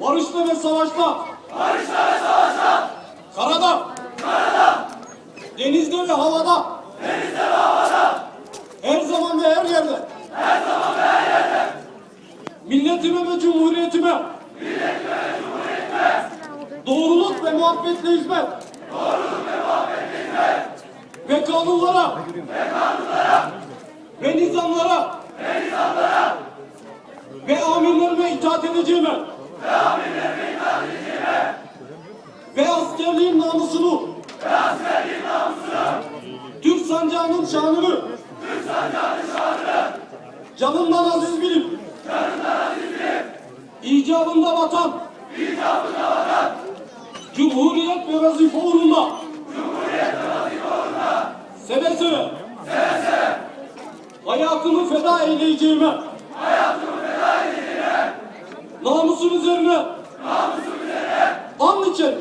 Barışta ve savaşta. Barışta ve savaşta. Karada. Karada. Denizde ve havada. Denizde ve havada. Her zaman ve her yerde. Her zaman ve her yerde. Milletime ve cumhuriyetime. Milletime ve cumhuriyetime. Doğruluk ve muhabbetle hizmet. Doğruluk ve muhabbetle hizmet. Ve kanunlara. Ve kanunlara. Ve nizamlara. Ve nizamlara. Ve amirlerime itaat edeceğime. Ve askerliğin namusunu. Ve askerliğin namusunu. Türk sancağının şanını. Türk sancağının şanını. Canından aziz bilip. Canından aziz bilip. İcabında vatan. İcabında vatan. Cumhuriyet ve vazife uğruna. Cumhuriyet ve vazife uğruna. Seve seve. Seve seve. Hayatımı feda eyleyeceğime. Hayatımı. Namusun üzerine. An için.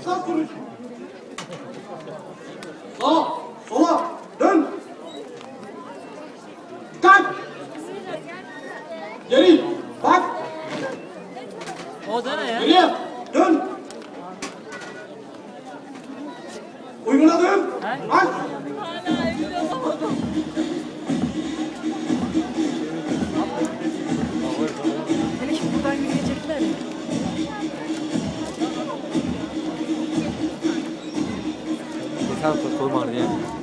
Esas duruş. Sağa, sola, dön. Kalk. Geri. O da ne ya? Geriye, dön. Uyguna dön. Bak. Hele şimdi buradan yürüyecekler. Yeter kolum ağrıyor ya.